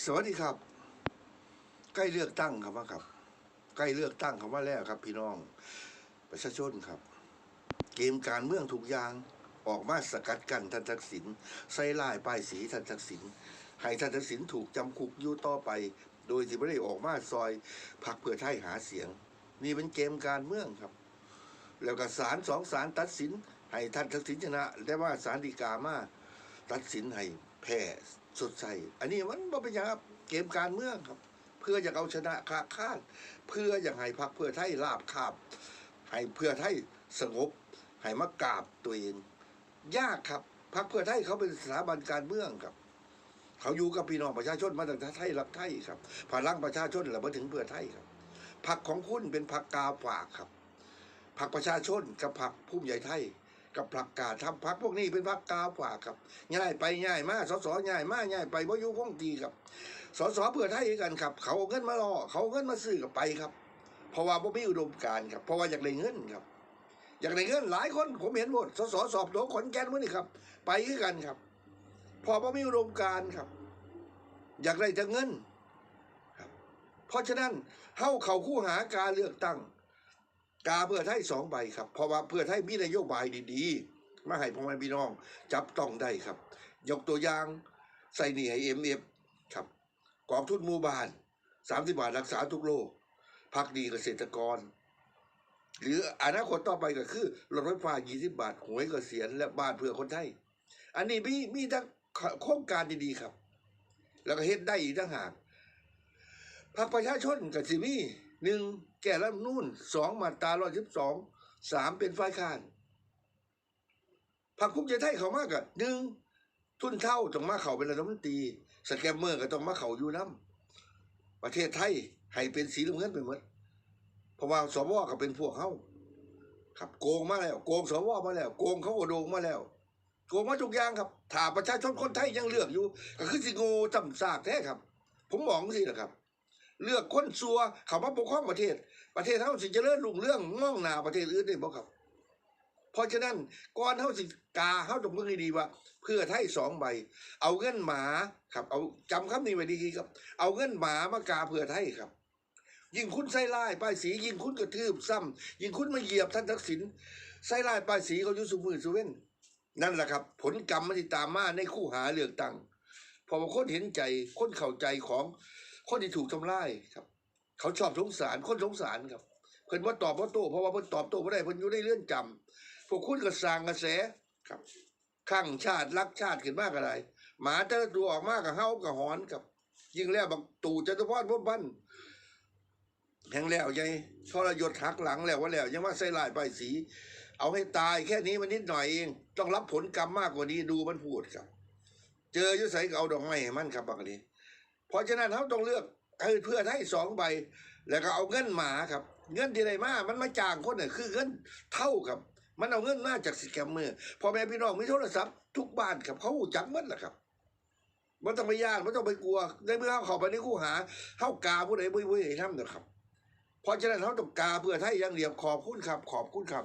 สวัสดีครับ ใกล้เลือกตั้งครับว่าครับ ใกล้เลือกตั้งคำว่าแล้วครับ พี่น้อง ประชาชนครับ เกมการเมืองทุกอย่างออกมาสกัดกันท่านทักษิณใส่ลายป้ายสีท่านทักษิณให้ท่านทักษิณถูกจำคุกยู่ต่อไป โดยที่ไม่ได้ออกมาซอยพักเพื่อไทยหาเสียง นี่เป็นเกมการเมืองครับ แล้วก็ศาลสองศาลตัดสิน ให้ท่านทักษิณชนะ แต่ว่าศาลฎีกามาตัดสินให้ แพ้สดใส อันนี้มันบ่เป็นหยังครับ เกมการเมืองครับ เพื่ออยากเอาชนะคาคาดเพื่ออยากให้พรรคเพื่อไทยลาบคาบ ให้เพื่อไทยสงบ ให้มากราบตัวเอง ยากครับพรรคเพื่อไทยเขาเป็นสถาบันการเมืองครับ เขาอยู่กับพี่น้องประชาชนมาตั้งแต่ไทยรักไทยครับพลังประชาชนแล้วมาถึงเพื่อไทยครับพรรคของคุณเป็นพรรคกาฝากครับพรรคประชาชนกับพรรคภูมิใจไทย กับพรรคกาทำพรรคพวกนี้เป็นพรรคกาฝาครับง่ายไปง่ายมากสสง่ายมากง่ายไปเพราะอยู่คงตีครับสสเพื่อไทยกันครับ เขาเอาเงินมารอเขาเอาเงินมาซื้อกับไปครับ เพราะว่าบ่มีอุดมการครับ เพราะว่าอยากได้เงินครับอยากได้เงินหลายคนผมเห็นหมดสสสอบโดขอนแก่นมื้อนี่ครับ ไปคือกันครับ พอบ่มีอุดมการครับ อยากได้แต่เงินครับ เพราะฉะนั้นเฮาเขาคู่หาการเลือกตั้ง กาเพื่อไทยสองใบครับ เพราะว่าเพื่อไทยมีนโยบายดีๆ มาให้พ่อแม่พี่น้อง จับต้องได้ครับ ยกตัวอย่างใส่หนี่ให้เอ็มเอฟครับกองทุนหมู่บ้านสามสิบาทรักษาทุกโรคพักดีเกษตรกร หรืออนาคตต่อไปก็คือรถไฟฟ้า 20 บาทหวยเกษียณและบ้านเพื่อคนไทย อันนี้มีมีทั้งโครงการดีๆครับ แล้วก็เฮ็ดได้อีกต่างหากพรรคประชาชนกับสิมี หนึ่งแก้รัฐธรรมนูนสองมาตราร้อยสิบสองสามเป็นฝ่ายค้านพรรคภูมิใจไทยเขามากกับหนึ่งทุนเท่าต้องมาเขาเป็นรัฐมนตรีสแกมเมอร์ก็ต้องมาเขาอยู่น้ำประเทศไทยให้เป็นสีน้ำเงินไปหมดเพราะว่าสวก็เป็นพวกเขาครับโกงมาแล้วโกงสวมาแล้ว โกงเขาโดงมาแล้ว โกงมาทุกอย่างครับถ้าประชาชนคนไทยยังเลือกอยู่ ก็คือสิโง่จำซากแท้ครับ ผมมองสินะครับ เลือกคนซัวเขามาปกครองประเทศ ประเทศเฮาสิเจริญรุ่งเรื่องง่องหนาประเทศอื่นได้บ่ครับ เพราะฉะนั้นก่อนเฮาสิกาเฮาต้องเบิ่งให้ดีว่า เพื่อไทยสองใบ เอาเงินหมาครับ เอาจำคำนี้ไว้ดีๆครับ เอาเงินหมามากาเพื่อไทยครับยิ่งคุณใส่ลายป้ายสียิ่งคุณกระทืบซ้ำยิ่งคุณมาเหยียบท่านทักษิณใส่ลายป้ายสีเขาอยู่สุมือสุเว้นนั่นแหละครับ ผลกรรมมันที่ตามมาในคู่หาเลือกตั้งพอคนเห็นใจคนเข้าใจของ คนที่ถูกทำร้ายครับ เขาชอบสงสารคนสงสารครับเพิ่นว่าตอบว่าโต้เพราะว่าเพิ่นตอบโต้ไม่ได้เพิ่นอยู่ในเลื่อนจำพวกคุณก็สร้างกระแสครับข้างชาติรักชาติขึ้นมากอะไรหมาแต่ละตัวออกมากกับเฮากับหอนกับ ยิ่งแล้วบักตู่จตุพรพบพันแห่งแล้วยัยทรยศหักหลังแล้วว่าแล้วยังว่าใส่ลายใบสี เอาให้ตายแค่นี้มันนิดหน่อยเอง ต้องรับผลกรรมมากกว่านี้ดูมันพูดครับ เจออยุใส่ก็เอาดอกไม้ให้มันครับบักนี้ เพราะฉะนั้นเขาต้องเลือกให้เพื่อให้สองใบ แล้วก็เอาเงินหมาครับ เงินที่ไหนมา มันมาจ้างคนเนี่ยคือเงินเท่าครับ มันเอาเงินมาจากสแกมเมอร์พอแม่พี่น้องมีโทรศัพท์ทุกบ้านครับเขาหูจักมันแหละครับมันต้องไปยากมันต้องไปกลัวในเมื่อเขาเข้าไปในคู่หาเข้ากาผู้ใดบุ้ยบุ้ยให้ทำนะครับ เพราะฉะนั้นเขาต้องกาเพื่อให้ยังเดียวขอบคุณครับ ขอบคุณครับ